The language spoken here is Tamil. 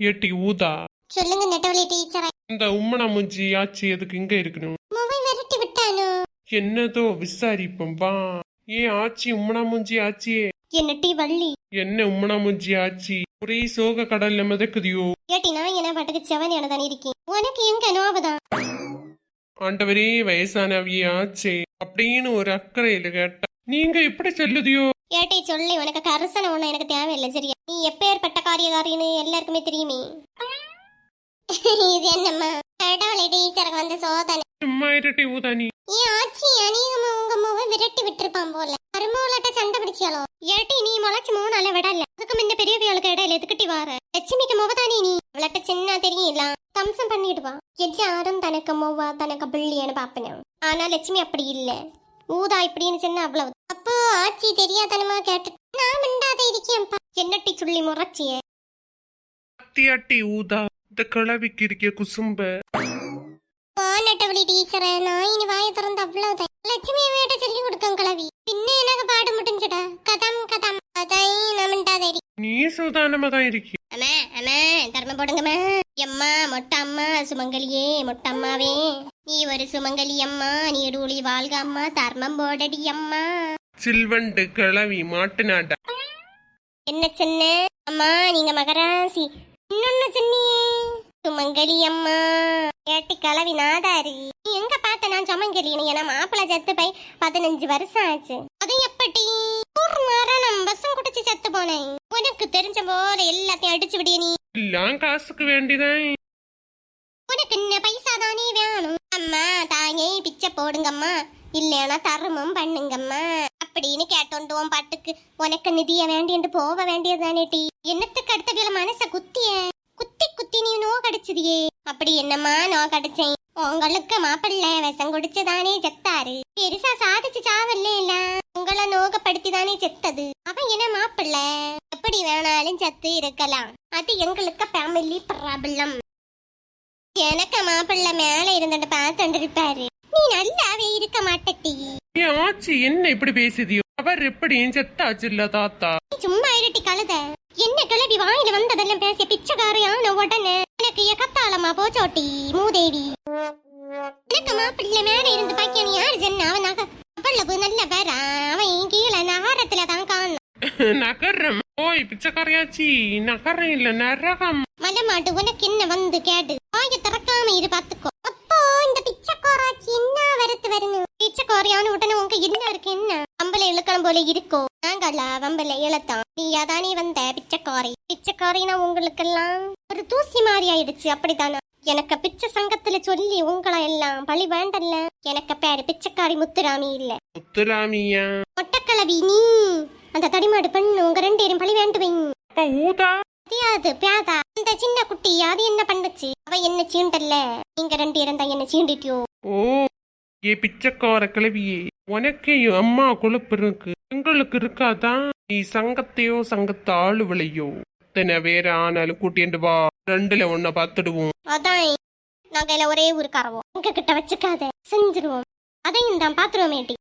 ஏட்டி ஊதா. சொல்லுங்க நெட்டவழி டீச்சரை இந்த உம்மனா மூஞ்சி ஆச்சி எதுக்கு இங்க இருக்கணும்? மொபைல் விரட்டி விட்டானோ? என்னதோ விசாரிப்போம் வா. ஏன் ஆச்சி உம்மனா மூஞ்சி ஆச்சியே என்ன டீ வள்ளி? என்ன உம்மனா மூஞ்சி ஆச்சி? ஒரே சோக கடல்ல மிதக்குதியோ? ஏட்டி நான் என்ன பாட்டுக்கு செவனியான தானே இருக்கேன். உனக்கு எங்க நோவுதான் ஆண்டவரே வயசானவிய ஆச்சே. அப்படின்னு ஒரு அக்கறையில கேட்டா நீங்க எப்படி சொல்லுதியோ? ஏட்டி சொல்லி உனக்கு கரிசனை ஒண்ணு எனக்கு தேவையில்லை சரியா? நீ எப்பேற்பட்ட காரியகாரின்னு எல்லாருக்குமே தெரியுமே. இது என்னம்மா? நெட்டவழி டீச்சருக்கு வந்து சோதனை. சும்மா இருட்டி ஊதா நீ ஏன் ஆச்சி அநேகமா உங்க மூவ விரட்டி விட்டுருப்பான் போல. மருமவளட்ட சண்டை பிடிச்சாலோ ஏட்டி நீ முளைச்சு மூணு நாள விடல. அதுக்கு முன்ன பெரியவியாளுக்கு இடையில எதுக்கிட்டி வார? லட்சுமிக்கு முகதானே நீ? அவளட்ட சின்ன தெரியல தம்சம் பண்ணிடுவா. எல்லாரும் தனக்கு மூவா தனக்கு பிள்ளைன்னு பாப்பேன்? ஆனா லட்சுமி அப்படி இல்ல. ஊதா இப்படின்னு சொன்ன அவ்வளவு. அப்போ ஆச்சி தெரியாதனமா கேட்டு நான் மிண்டாத இருக்கேன்ப்பா. என்னட்டி சொல்லி முறைச்சிய? அத்தியாட்டி ஊதா இந்த கிளவிக்கு இருக்க குசும்ப. பானட்டவளி டீச்சரை நான் இனி வாயை திறந்து அவ்வளவுதான். லட்சுமி வீட்டை சொல்லி கொடுக்கும் கிளவி. பின்ன எனக்கு பாடு முடிஞ்சுடா கதம் கதம். அதான் நான் மிண்டாத இருக்கேன் நீ சூதானமா தான் இருக்கி. அம்மா அம்மா தர்மம் போடுங்கம்மா. எம்மா மொட்டை அம்மா சுமங்கலியே மொட்டை அம்மாவே. நீ ஒரு சுமங்கலி அம்மா நீ டூளி வாழ்க அம்மா தர்மம் போடடி அம்மா. சில்வண்டு கிளவி மாட்டு நாட்டா. என்ன சின்ன? அம்மா நீங்க மகராசி. இன்னொன்னு சொன்னியே. சுமங்கலி அம்மா. ஏட்டி கிளவி நாதாரி. நீ எங்க பார்த்த நான் சுமங்கலி ஏன்னா மாப்பிள்ளை செத்து போய் பதினஞ்சு வருஷம் ஆச்சு. அது எப்படி? ஒரு மரணம் விஷம் குடிச்சு செத்து போனேன். உனக்கு தெரிஞ்ச போல எல்லாத்தையும் அடிச்சு விடிய நீ. எல்லாம் காசுக்கு வேண்டிதான். உனக்கு என்ன பைசா தானே வேணும். பிச்சை போடுங்கம்மா. இல்லைன்னா தருமம் பண்ணுங்கம்மா. அப்படின்னு கேட்டோண்டுவோம் பாட்டுக்கு. உனக்கு நிதிய வேண்டியன்று போக வேண்டியதுதானே டி. என்னத்துக்கு அடுத்த வேலை மனச குத்திய? குத்தி குத்தி நீ நோ கடிச்சதியே. அப்படி என்னம்மா நோ கடிச்சேன்? உங்களுக்கு மாப்பிள்ளை விஷம் குடிச்சுதானே செத்தாரு. பெருசா சாதிச்சு சாவல்ல இல்ல. உங்களை நோகப்படுத்தி தானே செத்தது. அவன் என்ன மாப்பிள்ளை? எப்படி வேணாலும் செத்து இருக்கலாம். அது எங்களுக்கு ஃபேமிலி ப்ராப்ளம் எனக்கு மாப்பிள்ளை மேல இருந்துட்டு பார்த்துட்டு இருப்பாரு. நீ நல்லாவே இருக்க மாட்டட்டி. ஏன் ஆச்சி என்ன இப்படி பேசுதியோ? அவர் எப்படி செத்தாச்சு இல்ல தாத்தா? நீ சும்மா இருட்டி கழுத. என்ன கிளவி வாயில வந்ததெல்லாம் பேசிய பிச்சைக்காரியான உடனே எனக்கு எகத்தாளமா போச்சோட்டி மூதேவி. எனக்கு மாப்பிள்ளை மேல இருந்து பாக்கிய நீ யாரு ஜென்ன அவன் நக அவ்வளவு நல்ல பேர அவன் கீழே நகரத்துல தான் காணும். நகரம்? ஓய் பிச்சைக்காரியாச்சி நகரம் இல்ல நரகம். மலமாட்டு உனக்கு என்ன வந்து கேடு? வாய திறக்காம இரு பாத்துக்கோ அப்போ இந்த பிச்சைக்காராச்சி என்ன வரத்து பிச்சைக்காரியான உடனே உங்க என்ன இருக்கு என்ன? வம்பல இழுக்கலாம் போல இருக்கோ? நாங்கள வம்பல இழுத்தான் நீ அதானே வந்த பிச்சைக்காரி? பிச்சைக்காரினா உங்களுக்கெல்லாம் ஒரு தூசி மாதிரி ஆயிடுச்சு அப்படித்தானா? எனக்கு பிச்சை சங்கத்துல சொல்லி உங்களை எல்லாம் பழி வேண்டல்ல? எனக்கு பேரு பிச்சைக்காரி முத்துராமி இல்ல. முத்துராமியா? மொட்டக்கிழவி நீ அந்த தடிமாடு பெண்ணு உங்க ரெண்டு பேரும் பழி வேண்டுவீங்க தெரியாது பேதா? அந்த சின்ன குட்டி அது என்ன பண்ணுச்சு? அவ என்ன சீண்டல்ல? நீங்க ரெண்டு இருந்தா என்ன சீண்டிட்டியோ? ஏ பிச்சைக்கார கிளவியே உனக்கே அம்மா கொழுப்பு இருக்கு எங்களுக்கு இருக்காதான் நீ சங்கத்தையோ சங்கத்த ஆளுவளையோ. இத்தனை வேற ஆனாலும் கூட்டிட்டு வா. ரெண்டுல ஒன்ன பாத்துடுவோம் அதான் நாங்க எல்லாம் ஒரே ஊருக்காரவோம் உங்க கிட்ட வச்சுக்காத. செஞ்சிருவோம். அதையும் தான் பாத்துருவோமேட்டி